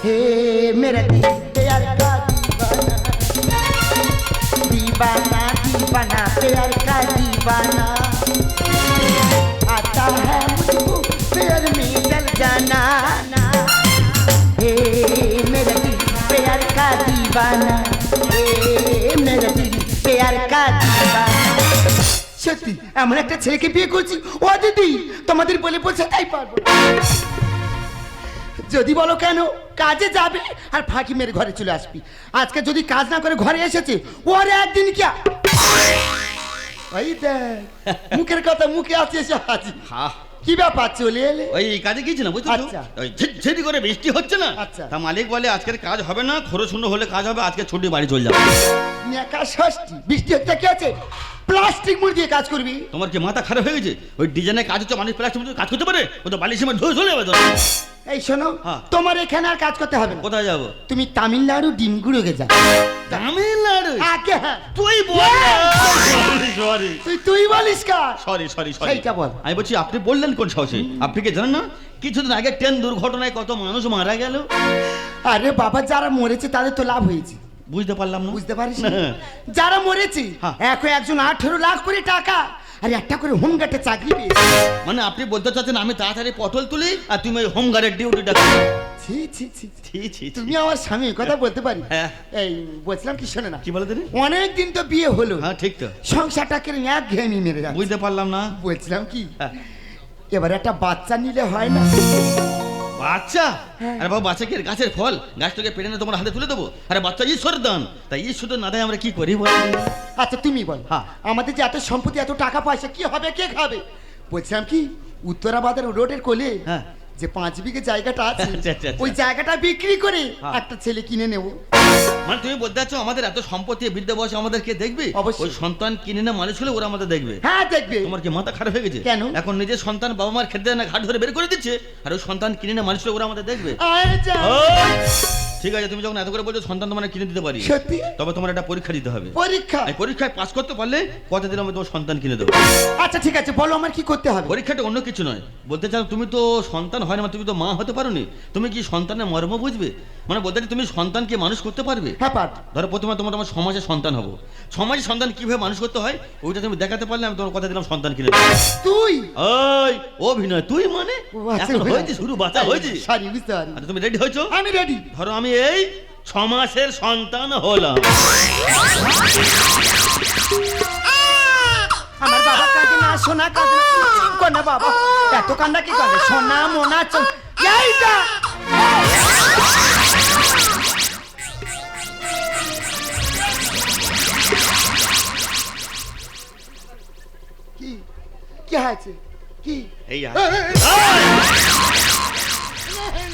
हे मेरा दिल प्यार का दीवाना दीवाना दीवाना प्यार का दीवाना आता है मुझको प्यार में जल जाना हे मेरा दिल प्यार का दीवाना हे मेरा दिल प्यार का दीवाना সত্যি এমন একটা ছেলেকে বিয়ে করছি ও দিদি তোমাদের বলে বলছে তাই পারবো যদি বলো কেন কাজে যাবে আর ফাঁকি মেরে ঘরে চলে আসবি। আজকে যদি কাজ না করে ঘরে এসেছে ওর একদিন কি ওই দেখ মুখের কথা মুখে আছে এসে হাজির হা। কি ব্যাপার চলে এলে? ওই কাজে গিয়েছি না বুঝছ তো? আচ্ছা। ওই ঝিরঝিরি করে বৃষ্টি হচ্ছে না? আচ্ছা। তা মালিক বলে আজকের কাজ হবে না খরচ শূন্য হলে কাজ হবে আজকে ছুটি বাড়ি চলে যাবে। ষষ্ঠী বৃষ্টি হচ্ছে কি আছে? প্লাস্টিক মুড় দিয়ে কাজ করবি? তোমার কি মাথা খারাপ হয়ে গেছে? ওই ডিজাইনের কাজ হচ্ছে মানুষ প্লাস্টিক কাজ করতে পারে? ও তো বালির সময় ধুয়ে চলে যাবে তো এই শোনো হ্যাঁ। তোমার এখানে আর কাজ করতে হবে না। কোথায় যাব? তুমি তামিলনাড়ু ডিমগুড়োকে যা তামিলনাড়ু? আগে হ্যাঁ। তুই বল। সরি তুই তুই বলিস কার? সরি সরি সরি সেইটা বল। আমি বলছি আপনি বললেন কোন সাহসে? আপনি কি জানেন না? কিছুদিন আগে ট্রেন দুর্ঘটনায় কত মানুষ মারা গেল। আরে বাবা যারা মরেছে তাদের তো লাভ হয়েছে। বুঝতে পারলাম না বুঝতে পারিস। না? যারা মরেছে হ্যাঁ। এখন একজন আঠেরো লাখ করে টাকা আর একটা করে হোমগার্ডে চাকরি পেয়েছে মানে আপনি বলতে চাচ্ছেন আমি তাড়াতাড়ি পটল তুলি আর তুমি ওই হোমগার্ডের ডিউটিটা। ছি ছি ছি ছি। ছি। তুমি আমার স্বামী কথা বলতে পারি হ্যাঁ। এই বলছিলাম কি শোনে না কি বলে দিনি অনেক দিন তো বিয়ে হলো হ্যাঁ ঠিক তো সংসারটাকে এক ঘেমি মেরে যাচ্ছে বুঝতে পারলাম না বলছিলাম কি হ্যাঁ। এবার একটা বাচ্চা নিলে হয় না বাচ্চা। আরে বাবা বাচ্চা কি গাছের ফল। গাছটাকে পেড়ে নিয়ে তোমার হাতে তুলে দেবো? আরে বাচ্চা ঈশ্বর দান। তাই ঈশ্বর না দেয় আমরা কি করি বল? আচ্ছা তুমি বল। হ্যাঁ। আমাদের যে এত সম্পত্তি এত টাকা পয়সা কি হবে কে খাবে? বলছিলাম কি উত্তরাবাদের রোডের কোলে হ্যাঁ। যে পাঁচ বিঘে জায়গাটা আছে আচ্ছা, আচ্ছা, আচ্ছা। ওই জায়গাটা বিক্রি করে হ্যাঁ। একটা ছেলে কিনে নেব। মানে তুমি বলতে চাচ্ছ আমাদের এত সম্পত্তি বৃদ্ধ বয়সে আমাদের কে দেখবে? অবশ্যই। ওই সন্তান কিনে না মানুষ হলে ওরা আমাদের দেখবে। হ্যাঁ দেখবে। তোমার কি মাথা খারাপ হয়ে গেছে? কেন? এখন নিজের সন্তান বাবা মার খেতে দেয় না ঘাট ধরে বের করে দিচ্ছে আর ওই সন্তান কিনে না মানুষ হলে ওরা আমাদের দেখবে। আয় যা। ওই! ঠিক আছে তুমি যখন এত করে বলছো সন্তান তোমার কিনে দিতে পারি। সত্যি? তবে তোমার একটা পরীক্ষা দিতে হবে। পরীক্ষা? এই পরীক্ষায় পাস করতে পারলে কতদিন আমি তোমার সন্তান কিনে দেবো? আচ্ছা ঠিক আছে বলো আমার কি করতে হবে? পরীক্ষাটা অন্য কিছু নয়। বলতে চাও তুমি তো সন্তান হয় না তুমি তো মা হতে পারো নি তুমি কি সন্তানের মর্ম বুঝবে? মানে বলতে তুমি সন্তানকে মানুষ করতে পারবে? হ্যাঁ পাঠ। ধরো প্রথমে তোমার তোমার সমাজে সন্তান হব। সমাজে সন্তান কীভাবে মানুষ করতে হয় ওইটা তুমি দেখাতে পারলে আমি তোমার কথা দিলাম সন্তান কিনে তুই? ওই অভিনয় তুই মানে? আচ্ছা, এখন হয়েছে শুরু বাচ্চা হয়েছে। সরি বুঝতে পারি আচ্ছা তুমি রেডি হয়েছো? আমি রেডি ধরো আমি এই ছ মাসের সন্তান হলাম। আমার বাবা কাঁদে না সোনা কাঁদে না না বাবা? এত কান্না কি কাঁদে সোনা মোনা চল এইটা কি কি হয়েছে কি এই আয়।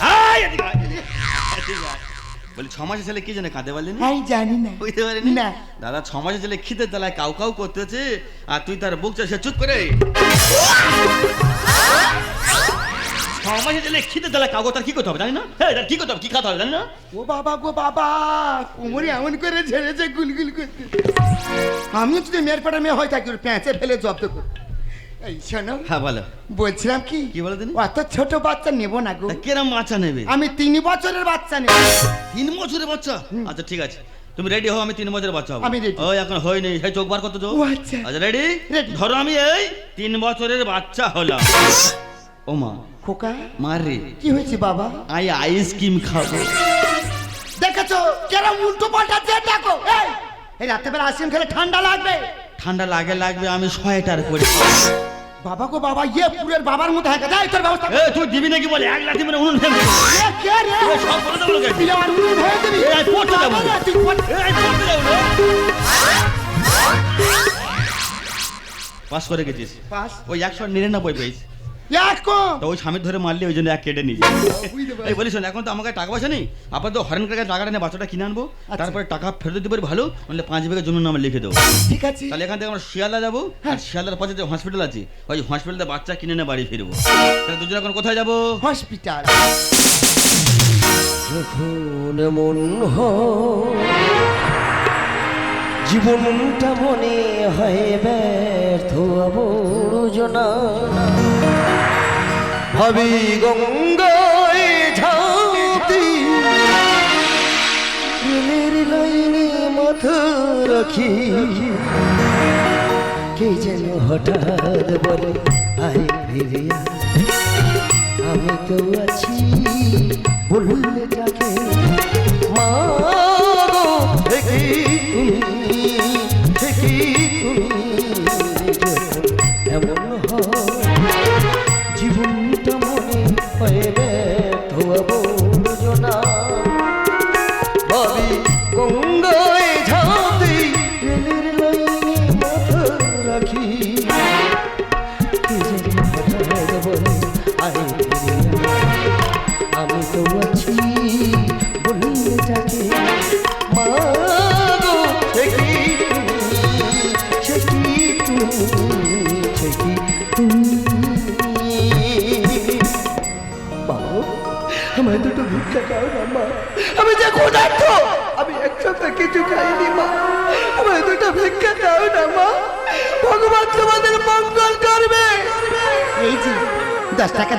আয়, এদিকে আয়, এদিকে আয়। বলি ছ মাসের ছেলে কি জানে কাঁদে পারলি না? আমি জানি না। বুঝতে পারিনি? না। দাদা ছ মাসের ছেলে খিদে তালায় কাউ কাউ করতেছে আর তুই তার বুক চাষে চুপ করে। ছ ছেলে খিদে তালায় কাউ তার কি করতে হবে জানি না? হ্যাঁ তার কি করতে হবে? কি খাতে হবে জানি না? ও বাবা গো বাবা কোমরে এমন করে ঝেড়েছে গুলগুল করতে। আমিও যদি মেয়ের পাড়া মেয়ে হয় থাকি ওর প্যাঁচে ফেলে জব্দ করি এই শোনো। হ্যাঁ বলো। বলছিলাম কি? কি বলো দিনি অত ছোট বাচ্চা নেব না গো। তা বাচ্চা নেবে? আমি তিন বছরের বাচ্চা নেব। তিন বছরের বাচ্চা? আচ্ছা ঠিক আছে। তুমি রেডি হও আমি তিন বছরের বাচ্চা হব। আমি। ওই এখন হয়নি। সেই চোখ বার করতে ও আচ্ছা। আচ্ছা রেডি Ready। ধরো আমি এই তিন বছরের বাচ্চা হলাম। ও মা। খোকা মারে কি হয়েছে বাবা? আই আইসক্রিম খাব। দেখেছ? কেরম উল্টো পাল্টা দেখো। এই এই রাতে বেলা আইসক্রিম খেলে ঠান্ডা লাগবে। ঠান্ডা লাগে লাগবে আমি সোয়েটার করে বাবা গো বাবা ইয়ে পুরের বাবার মতো হ্যাঁ যাই তোর ব্যবস্থা এ তুই দিবি নাকি বলে? এক লাঠি মেরে উনুন ফেলে এ, কে রে? এ, সব বলে দেবো লোকে। তুই আমার উনুন হয়ে দিবি? এই, পড়তে যাব। তুই পড়তে- যাব পাস করে গেছিস? পাস। ওই একশো নিরানব্বই পেয়েছি। এক কম তো ওই স্বামীর ধরে মারলে ওই জন্য এক কেটে নিয়ে এই বলিস শোন, এখন তো আমাকে টাকা পয়সা নেই আপাতত হরেন কাছে টাকাটা নিয়ে বাচ্চাটা কিনে আনব আচ্ছা। তারপরে টাকা ফেরত দিতে পারি ভালো নাহলে পাঁচ বিঘা জন্য নামে লিখে দেবো। ঠিক আছে। তাহলে এখান থেকে আমরা শিয়ালদা যাব হ্যাঁ। আর শিয়ালদার পাশে যে হসপিটাল আছে ওই হসপিটালে বাচ্চা কিনে নিয়ে বাড়ি ফিরবো। তাহলে দুজন এখন কোথায় যাব? হসপিটাল যখন মন হয় জীবনটা মনে হয় ব্যর্থ আবর্জনা ভাবি গঙ্গায় ঝাঁতি প্রেমের লাইনে মাথা রাখি। কে যেন হঠাৎ বলে আই ফিরিয়া, আমি তো আছি বলুন যাকে মা দেখি তুমি? মনে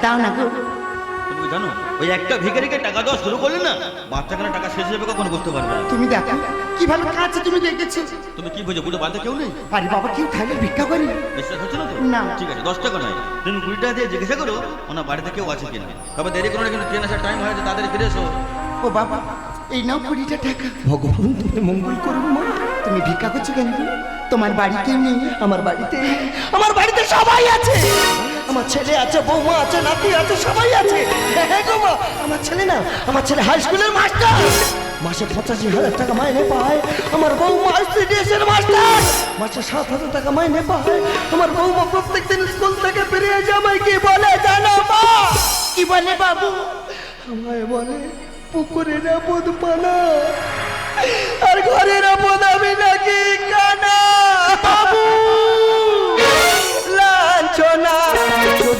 দাও না গো। তুমি জানো ওই একটা ভিখারিকে টাকা দেওয়া শুরু করলে না বাচ্চাখানে টাকা শেষ হবে কখনো বুঝতে পারবে না। তুমি দেখো কীভাবে কাছে তুমি দেখেছ? তুমি কি বোঝো বুঝো বাড়িতে কেউ নেই? আরে বাবা কেউ থাকলে ভিক্ষা করি। বিশ্বাস হচ্ছে না তো? না। ঠিক আছে দশ টাকা নয় তুমি কুড়ি টাকা দিয়ে জিজ্ঞাসা করো ওনার বাড়িতে কেউ আছে কিনা। তবে দেরি না কিন্তু ট্রেন আসার টাইম হয়েছে তাদের ফিরে এসো। ও বাবা এই নাও কুড়িটা টাকা। ভগবান তুমি মঙ্গল করুন মা। তুমি ভিক্ষা করছ কেন? তোমার বাড়ি কেউ নেই? আমার বাড়িতে আমার বাড়িতে সবাই আছে। আমার ছেলে আছে বৌমা আছে নাতি আছে সবাই আছে। হ্যাঁ গো মা আমার ছেলে না আমার ছেলে হাই স্কুলের মাস্টার মাসে পঁচাশি হাজার টাকা মাইনে পায় আমার বৌমা সিডিএস এর মাস্টার মাসে সাত হাজার টাকা মাইনে পায় আমার বৌমা প্রত্যেকদিন স্কুল থেকে ফিরে এসে আমায় কি বলে জানো মা? কি বলে বাবু? আমায় বলে পুকুরের আপদ পানা। আর ঘরের আপদ আমি নাকি কানা?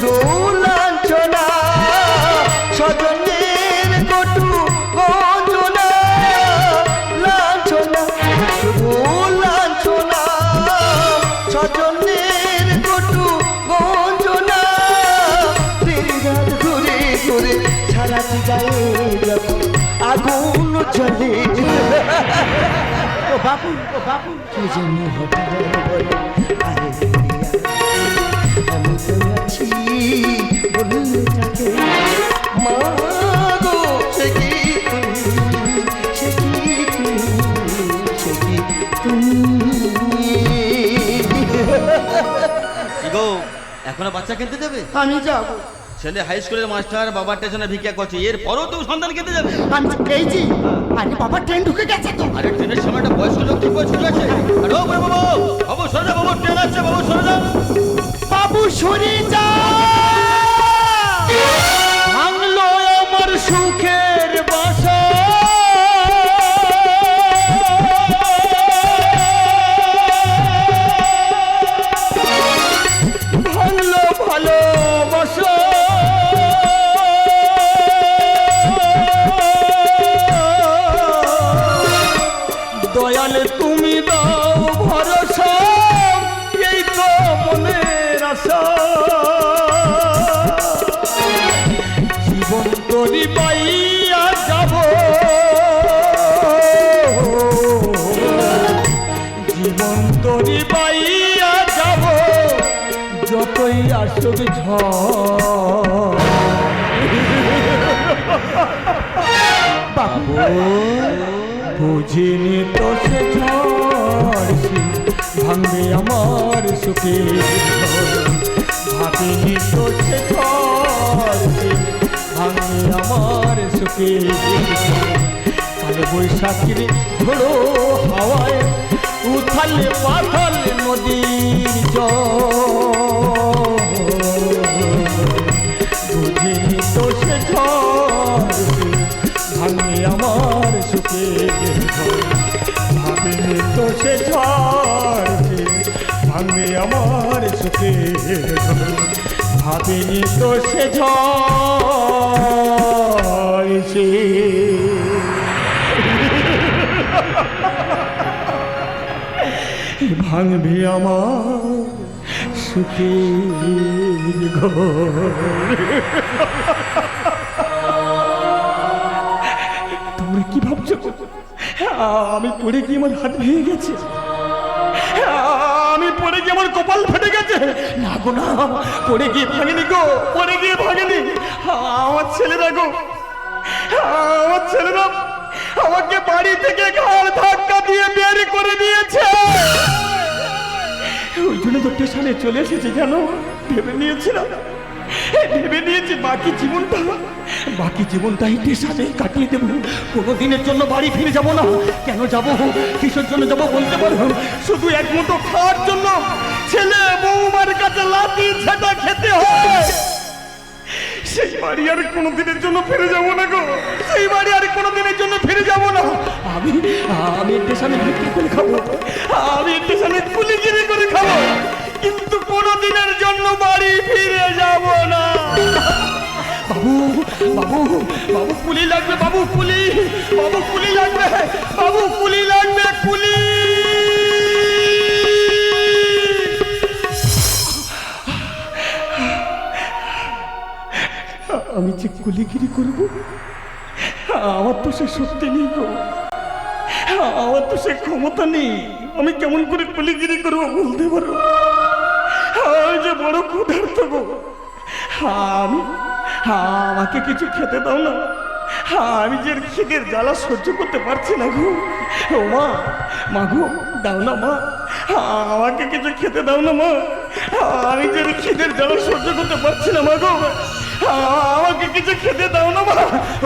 শুধু লাঞ্ছনা স্বজনের কটু বঞ্চনা, লাঞ্ছনা শুধু লাঞ্ছনা স্বজনের কটু বঞ্চনা। দিনরাত ঘুরে ঘুরে সারা গায়ে আগুন বাবু ও বাবু কে যেন হঠাৎ এখনও বাচ্চা কিনতে দেবে আমি যাব। ছেলে হাই স্কুলের মাস্টার বাবার স্টেশনে ভিক্ষা করছে এর পরও তুমি সন্তান কিনতে যাবে। আমি এই আরে বাবা ট্রেন ঢুকে গেছে তো। আরে ট্রেনের সময় একটা বয়স্ক লোক ঠিক করে ছুটে আছে আরে ও বাবু বাবু বাবু সরে যা বাবু ট্রেন আসছে বাবু সরে যা। বাবু সরে যা। ভাঙলো আমার সুখের বাসা। দয়াল তুমি দাও ভরসা, এই তো মনের আশা। জীবন তরি পাইয়া যাব। জীবন তরি পাইয়া যাব, যতই আসুক ঝড়। বুঝিনি তো সে ভাঙবে আমার সুখে ভাবিনি তো সে ভাঙবে আমার সুখে কালে বৈশাখীর ঝোড়ো হাওয়ায় উথালে পাথালে ভাবিনি তো সে ঝড় সে ভাঙবে আমার ঘর। তোমরা কি ভাবছ? আমি পড়ে গিয়ে আমার হাত ভেঙে গেছে। পড়ে গিয়ে আমার কপাল গেছে না গো, না। পড়ে গিয়ে ভাঙেনি গো, পড়ে গিয়ে ভাঙেনি। আমার ছেলেরা গো, আমার ছেলেরা আমাকে বাড়ি থেকে ঘাড় ধাক্কা দিয়ে বের করে দিয়েছে। ওই জন্য তো স্টেশনে চলে এসেছি, জানো? ভেবে নিয়েছিলাম। ভেবে নিয়েছি বাকি জীবনটা। বাকি জীবনটাই স্টেশনে কাটিয়ে দেবো। কোনো দিনের জন্য বাড়ি ফিরে যাব না। কেন যাব? কিসের জন্য যাব বলতে পারব শুধু এক মুঠো খাওয়ার জন্য ছেলে বৌমার কাছে লাতি ছেটা খেতে হয়। সেই বাড়ি আর কোনো দিনের জন্য ফিরে যাব না গো। সেই বাড়ি আর কোনো দিনের জন্য ফিরে যাব না। আমি আমি স্টেশনে বিক্রি করে খাব। আমি স্টেশনে কুলিগিরি করে খাব। কিন্তু কোনো দিনের জন্য বাড়ি ফিরে যাব না। বাবু বাবু বাবু কুলি লাগবে, বাবু কুলি বাবু কুলি লাগবে, বাবু কুলি লাগবে, কুলি। আমি যে কুলিগিরি করব, আমার তো সে সত্যি নেই গো। আমার তো সে ক্ষমতা নেই। আমি কেমন করে কুলিগিরি করব বলতে পারো? আমি যে বড় ক্ষুধার্ত গো। আমি আমাকে কিছু খেতে দাও না। আমি যে খিদের জ্বালা সহ্য করতে পারছি না গো। ও মা মা গো, দাও না মা। আমাকে কিছু খেতে দাও না মা। আমি যে খিদের জ্বালা সহ্য করতে পারছি না মা গো। আমাকে কিছু খেতে দাও না মা।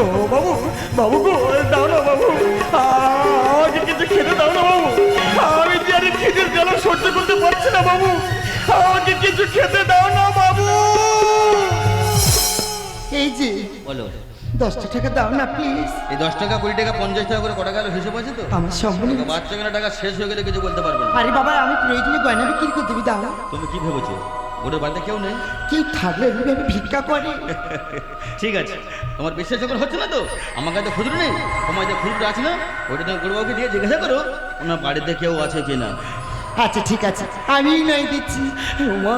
ও বাবু বাবু গো, দাও না বাবু। আমাকে কিছু খেতে দাও না বাবু। আমি যে খিদের জ্বালা সহ্য করতে পারছি না বাবু। আমাকে কিছু খেতে দাও না বাবু। এই যে বলো। দশটা টাকা দাও না প্লিজ এই দশ টাকা কুড়ি টাকা পঞ্চাশ টাকা করে কটা গেল হিসেব আছে তো? আমার সম্বন্ধে তো বাচ্চা কেনা টাকা শেষ হয়ে গেলে কিছু বলতে পারবে না। আরে বাবা আমি প্রয়োজনে গয়না বিক্রি করে দেবি দাও। তুমি কি ভেবেছো? ওদের বাড়িতে কেউ নেই? কেউ থাকলে এইভাবে ভিক্ষা করে। ঠিক আছে। তোমার বিশ্বাস যখন হচ্ছে না তো? আমার কাছে খুচরো নেই। তোমার যে খুচরো আছে না ওটা তুমি গুরুবাবুকে দিয়ে জিজ্ঞাসা করো। ওনার বাড়িতে কেউ আছে কিনা আচ্ছা ঠিক আছে। আমি নয় দিচ্ছি। মা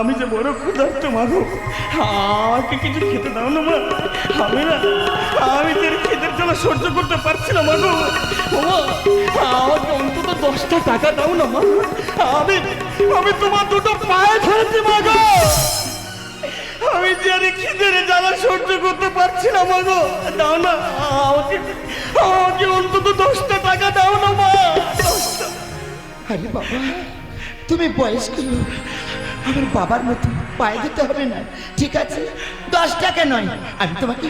আমি যে বড় ক্ষুধার্ত মাগো আমাকে কিছু খেতে দাও না, মা। আমি না, আমি যে এর খিদের জন্য সহ্য করতে পারছি না মাগো আমাকে অন্তত দশটা টাকা দাও না, মা। আমি আমি তোমার দুটো পায়ে ধরেছি মাগো আমি যে আর জ্বালা সহ্য করতে পারছি না মাগো দাও না, আমাকে আমাকে অন্তত দশটা টাকা দাও না, মা। আরে বাবা, তুমি বয়স্ক লোক। আমার বাবার মতো পায়ে দিতে হবে না, ঠিক আছে? দশ টাকা নয়, আমি তোমাকে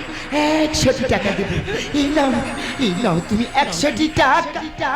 একশোটি টাকা দেবো। এই নাও এই নাও, তুমি একশোটি টাকা টাকা।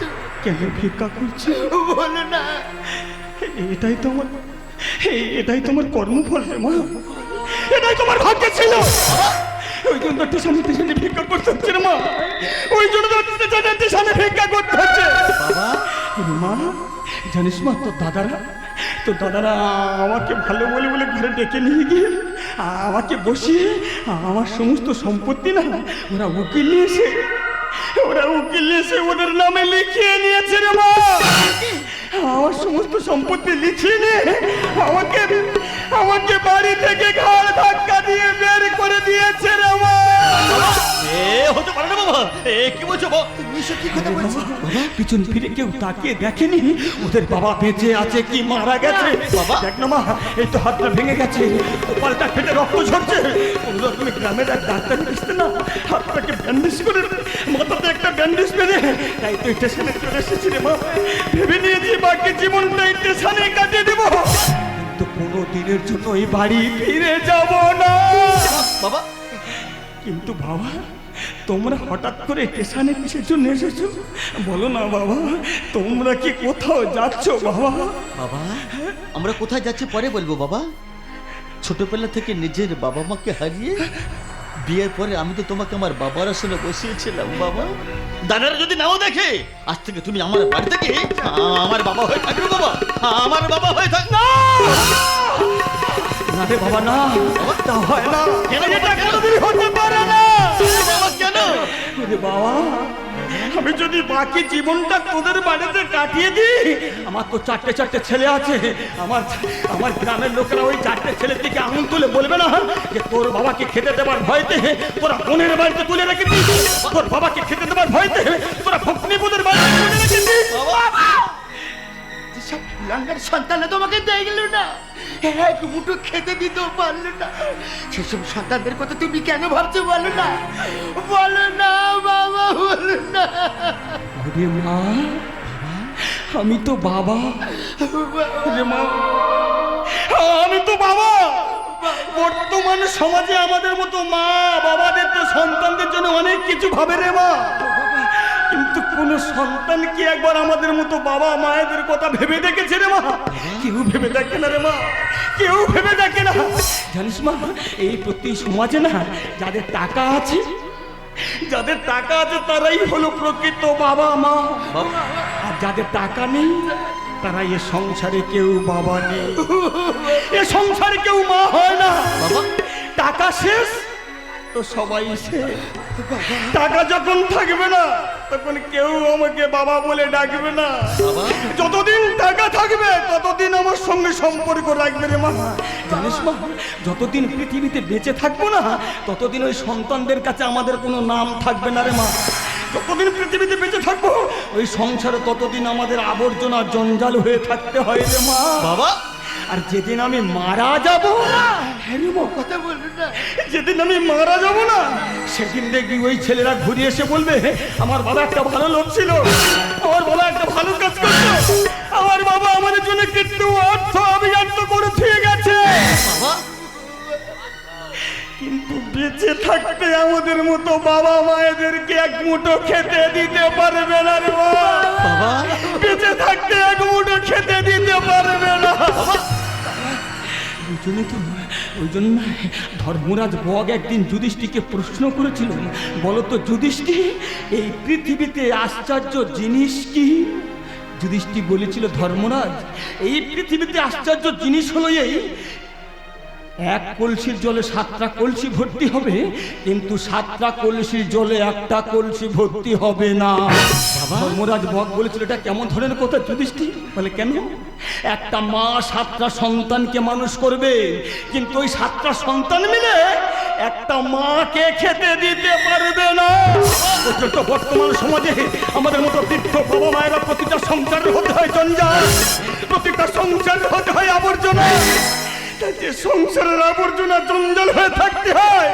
কাঁদছো কেন ভিক্ষা করছি? বলো না। এটাই তোমার এটাই তোমার কর্মফল রে মা। এটাই তোমার ভাগ্য ছিল। ওই জন্য তো স্টেশনে স্টেশনে ভিক্ষা করতে হচ্ছে মা। ওই জন্য তো স্টেশনে স্টেশনে ভিক্ষা করতে হচ্ছে। মা জানিস মা তোর দাদারা তোর দাদারা আমাকে ভালো বলে বলে ঘরে ডেকে নিয়ে গিয়ে আমাকে বসিয়ে আমার সমস্ত সম্পত্তি না ওরা উকিল নিয়ে এসে উকিল ওদের নামে লিখিয়ে নিয়েছে রে মা। আমার সমস্ত সম্পত্তি লিখিয়ে নিয়ে আমাকে আমাকে বাড়ি থেকে ঘর ধাক্কা দিয়ে বের করে দিয়েছে রে মা। এ হতে পারে না বাবা। এ কি বলছো বাবা? তুমি এসব কি কথা বলছো? পিছন ফিরে কেউ তাকিয়ে দেখেনি? ওদের বাবা বেঁচে আছে কি মারা গেছে? বাবা? দেখ না মা এই তো হাতটা ভেঙে গেছে। কপালটা ফেটে রক্ত ঝরছে। কোনো রকমে গ্রামের এক ডাক্তার দিচ্ছে না? হাতটাকে ব্যান্ডেজ করে মাথাতে একটা ব্যান্ডেজ বেঁধে। তাই তো স্টেশনে চলে এসেছি রে মা। ভেবে নিয়েছি বাকি জীবনটা স্টেশনে কাটিয়ে দেবো। কিন্তু কোনো দিনের জন্য এই বাড়ি ফিরে যাব না। বাবা কিন্তু বাবা, তোমরা হঠাৎ করে স্টেশনে কিসের জন্য এসেছ? বলো না বাবা, তোমরা কি কোথাও যাচ্ছ বাবা? বাবা, আমরা কোথায় যাচ্ছি পরে বলব বাবা। ছোটবেলা থেকে নিজের বাবা মাকে হারিয়ে বিয়ের পরে আমি তো তোমাকে আমার বাবার আসলে বসিয়েছিলাম বাবা। দাদারা যদি নাও দেখে, আজ থেকে তুমি আমার বাড়ি থেকে আমার বাবা হয়ে থাকবে বাবা। আমার বাবা হয়ে থাক না! না রে বাবা না। তা হয় না। এটা হতে পারে না? বাবা কেন? ওরে বাবা আমি যদি বাকি জীবনটা তোদের বাড়িতে কাটিয়ে দিই আমার তো চারটে চারটে ছেলে আছে। আমার আমার গ্রামের লোকেরা ওই চারটে ছেলের দিকে আঙুল তুলে বলবে না যে তোর বাবাকে খেতে দেবার ভয়তে তোরা বোনের বাড়িতে তুলে রেখে দিস তোর বাবাকে খেতে দেবার ভয়তে তোরা ভগ্নিপদের বাড়িতে তুলে রেখে দিস সন্তান তোমাকে দেখল না এক মুঠো খেতে দিতেও পারল না। সেসব সন্তানদের কথা তুমি কেন ভাবছ বলো না? বলো না, বাবা, বলো না। ওরে মা, আমি তো বাবা। ওরে মা, আমি তো বাবা। বর্তমান সমাজে আমাদের মতো মা, বাবাদের তো সন্তানদের জন্য অনেক কিছু ভাবে রে মা। কিন্তু কোন সন্তান কি একবার আমাদের মতো বাবা, মায়েদের কথা ভেবে দেখেছে রে মা? কেউ ভেবে দেখে না রে মা। কেউ ভেবে দেখে না। জানিস মা এই প্রতি সমাজে না যাদের টাকা আছে যাদের টাকা আছে তারাই হলো প্রকৃত বাবা মা। আর যাদের টাকা নেই তারা এ সংসারে কেউ বাবা নেই। এ সংসারে কেউ মা হয় না। বাবা। টাকা শেষ তো সবাই শেষ টাকা যখন থাকবে না তখন কেউ আমাকে বাবা বলে ডাকবে না। বাবা? যতদিন টাকা থাকবে ততদিন আমার সঙ্গে সম্পর্ক রাখবে রে মা। জানিস মা যতদিন পৃথিবীতে বেঁচে থাকব না ততদিন ওই সন্তানদের কাছে আমাদের কোনো নাম থাকবে না রে মা। যতদিন পৃথিবীতে বেঁচে থাকব ওই সংসারে ততদিন আমাদের আবর্জনা জঞ্জাল হয়ে থাকতে হয় রে মা। বাবা? আর যেদিন আমি মারা যাব কথা বলো না। যেদিন আমি মারা যাব না সেদিন দেখবি ওই ছেলেরা ঘুরে এসে বলবে আমার বাবা একটা ভালো লোক ছিল। আমার বাবা একটা ভালো কাজ করতো। আমার বাবা আমাদের জন্য কিন্তু অর্থ অভিযান্ত করে থুয়ে গেছে বাবা? কিন্তু বেঁচে থাকতে আমাদের মতো বাবা মায়েদেরকে এক মুঠো খেতে দিতে পারবে না রে বাবা? বেঁচে থাকতে এক মুঠো খেতে দিতে পারবে না। ওই জন্য তো ওই জন্য ধর্মরাজ বগ একদিন যুধিষ্ঠিকে প্রশ্ন করেছিল, বলতো, যুধিষ্ঠি, এই পৃথিবীতে আশ্চর্য জিনিস কি? যুধিষ্ঠি বলেছিল, ধর্মরাজ, এই পৃথিবীতে আশ্চর্য জিনিস হলো এই এক কলসির জলে সাতটা কলসি ভর্তি হবে কিন্তু সাতটা কলসির জলে একটা কলসি ভর্তি হবে না। ধর্মরাজ বক বলেছিল এটা কেমন ধরনের কথা যুধিষ্ঠি বলে কেন? একটা মা সাতটা সন্তানকে মানুষ করবে কিন্তু ওই সাতটা সন্তান মিলে একটা মাকে খেতে দিতে পারবে না। অথচ বর্তমান সমাজে আমাদের মতো বৃদ্ধ বাবা মায়েরা প্রতিটা সংসার হতে হয় জঞ্জাল প্রতিটা সংসার হতে হয় আবর্জনা। যে সংসারের আবর্জনা জঞ্জাল হয়ে থাকতে হয়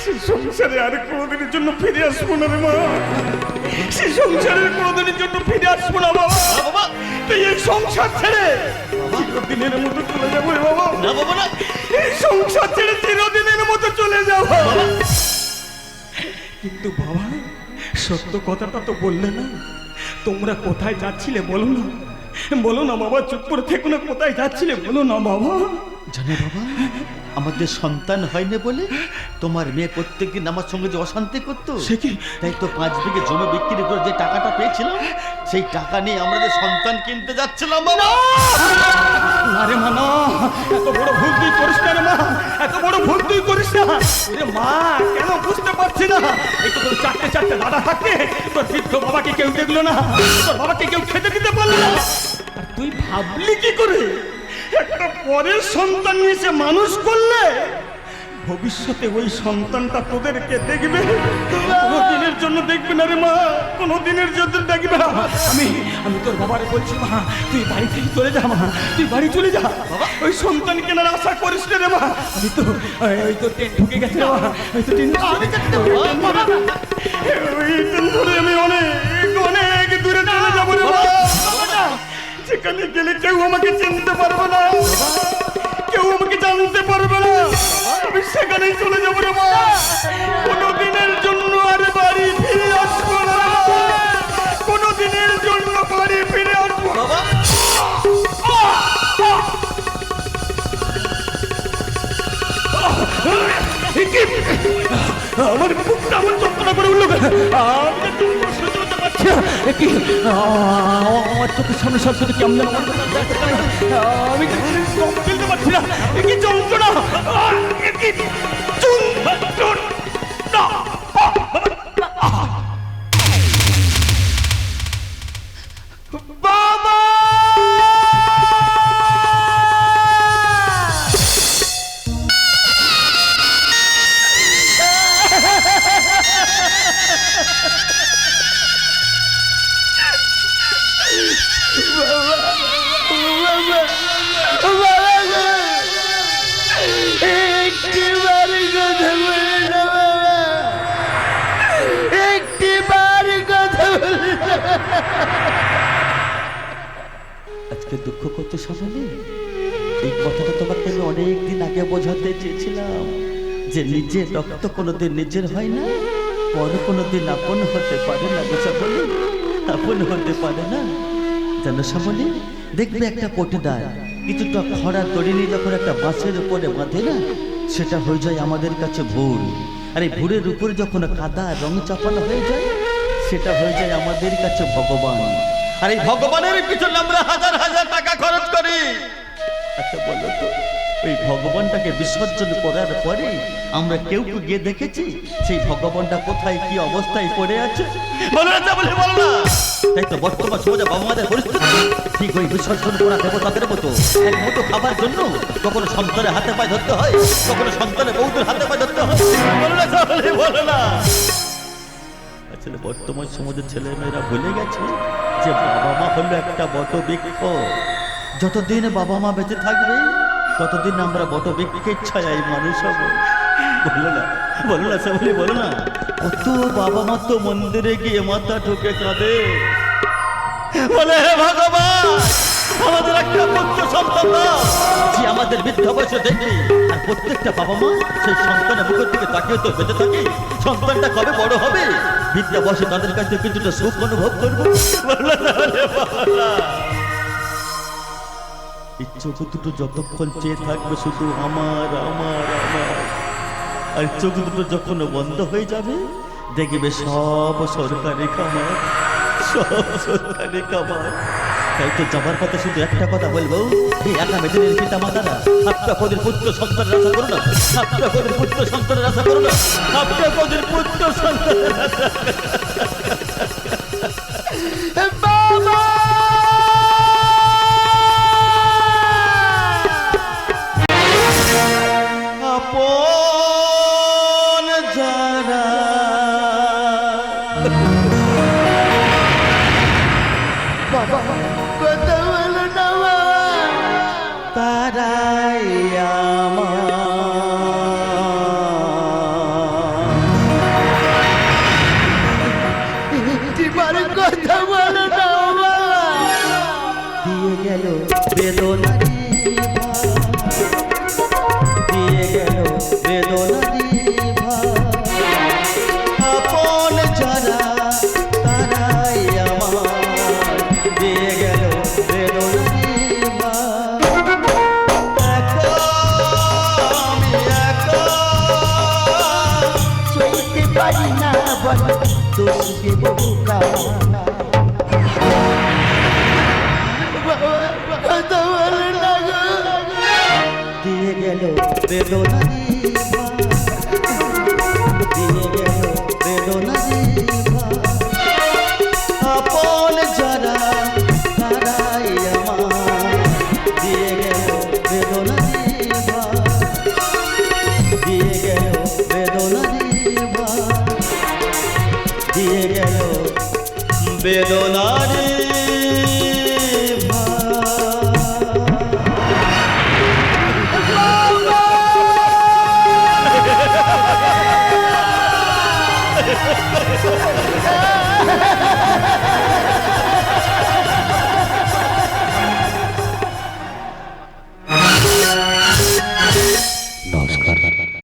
সে সংসারে আর কোনোদিনের জন্য ফিরে আসব না রে মা। সে সংসারের কোনোদিনের জন্য ফিরে আসব না বাবা। তুই এই সংসার ছেড়ে চিরদিনের মতো চলে যাব রে বাবা। না বাবা না। এই সংসার ছেড়ে চিরদিনের মতো চলে যাব। কিন্তু বাবা সত্য কথাটা তো বললে না। তোমরা কোথায় যাচ্ছিলে বলো না। বলো না বাবা চুপ করে থেকো না কোথায় যাচ্ছিলে? বলো না বাবা। জানো বাবা আমাদের সন্তান হয়নি বলে তোমার মেয়ে প্রত্যেকদিন আমার সঙ্গে যে অশান্তি করতো? সে কি? তাই তো পাঁচ বিঘে জমি বিক্রি করে যে টাকাটা পেয়েছিলাম সেই টাকা নিয়ে আমরা যে সন্তান কিনতে যাচ্ছিলাম বাবা। না! রে মা না! এত বড় ভুল তুই করিস না রে মা! এত বড় ভুল তুই করিস না! ওরে মা কেন বুঝতে পারছি না? এই তো তোর চারটে চারটে দাদা থাকতে তোর বৃদ্ধ বাবাকে কেউ দেখল না। তোর বাবাকে কেউ খেতে দিতে পারল না। আর তুই ভাবলি কি করে? একটা পরের সন্তান নিয়ে সে মানুষ করলে ভবিষ্যতে ওই সন্তানটা তোদেরকে দেখবে। দিনের জন্য দেখবে না রে মা। কোনো দিনের জন্য দেখবে না। আমি আমি তোর বাবার বলছি মা তুই বাড়ি থেকে চলে যা মা তুই বাড়ি চলে যা। বাবা ওই সন্তান কেনার আশা করিস না রে মা। আমি তো ওই- তো ট্রেন ঢুকে গেছে রে মা ওই তো ট্রেন আমি ধরে আমি অনেক অনেক দূরে চলে যাব রে মা। যেখানে গেলে কেউ আমাকে চিনতে পারবে না। কেউ আমাকে জানতে পারবে না। আমি সেখানেই চলে যাব রে মা। কোনো দিনের জন্য আর বাড়ি ফিরে আসব না। কোনো দিনের জন্য বাড়ি ফিরে আসব বাবা। আমার বুকটা আমার যন্ত্রণা করে উঠল। আমি সহ্য করতে পারছি। কি? আমার চোখের সামনে সব শুধু কেমন আমার? আমি দম ফেলতে পারছি না। কি যন্ত্রণা? কি যন্ত্রণা? আজকে দুঃখ করতে নেই এই কথাটা তোমাকে আমি অনেকদিন আগে বোঝাতে চেয়েছিলাম যে নিজের রক্ত কোনোদিন নিজের হয় না, পর কোনোদিন আপন হতে পারে না বুঝা বলি আপন হতে পারে না। জানো সামনে দেখবে একটা পটিদার কিছুটা খরা নিয়ে যখন একটা বাঁশের উপরে বাঁধে না, সেটা হয়ে যায় আমাদের কাছে ভুল। আর এই ভুলের উপরে যখন কাদা রং চাপানো হয়ে যায়, সেটা হয়ে যায় আমাদের কাছে ভগবান। আর এই ভগবানের পিছনে আমরা হাজার হাজার টাকা খরচ করি। আচ্ছা বলো তো ওই ভগবানটাকে বিসর্জন করার পরে আমরা কেউ কেউ গিয়ে দেখেছি? সেই ভগবানটা কোথায় কি অবস্থায় পড়ে আছে? বলো না বলে বলো না। তাই তো বর্তমান সমাজে বাবা মাদের পরিস্থিতি। ঠিক ওই বিসর্জন করা দেবতাদের মতো। এক মুঠো খাবার জন্য কখনো সন্তানের হাতে পায়ে ধরতে হয় কখনো সন্তানের বৌদের হাতে পায়ে ধরতে হয়। বলো না তাহলে বলো না। আসলে বর্তমান সমাজের ছেলে মেয়েরা ভুলে গেছে যে বাবা মা হলো একটা বট বৃক্ষ যতদিন বাবা মা বেঁচে থাকবে, ততদিন আমরা বট বৃক্ষের ছায়ায় মানুষ হব। বলো না বলো না বলো না। কত বাবা মা তো মন্দিরে গিয়ে মাথা ঠুকে কাঁদে। বলে হে ভগবান, আমাদের একটা পুত্র সন্তান যে আমাদের বৃদ্ধ বয়সে দেখি আর প্রত্যেকটা বাবা মা সেই সন্তানের মুখের দিকে তাকিয়ে তো বেঁচে থাকে। সন্তানটা কবে বড় হবে? বিদ্যা বসে তাদের কাছে কিছুটা সুখ অনুভব করব। এই চোখ দুটো যতক্ষণ চেয়ে থাকবে শুধু আমার আমার আমার আর চোখ দুটো যখন বন্ধ হয়ে যাবে, দেখবে সব সরকারি খামার, সব সরকারি খামার তাই তো যাবার পথে শুধু একটা কথা বলব। এই একা মেদিনের পিতা মাতারা আপনার পুত্র সন্তানের আশা করো না। আপনার পুত্র সন্তানের আশা করো না। আপনার পুত্র সন্তানের আশা তারাই আমার দিয়ে গেল বেদনারি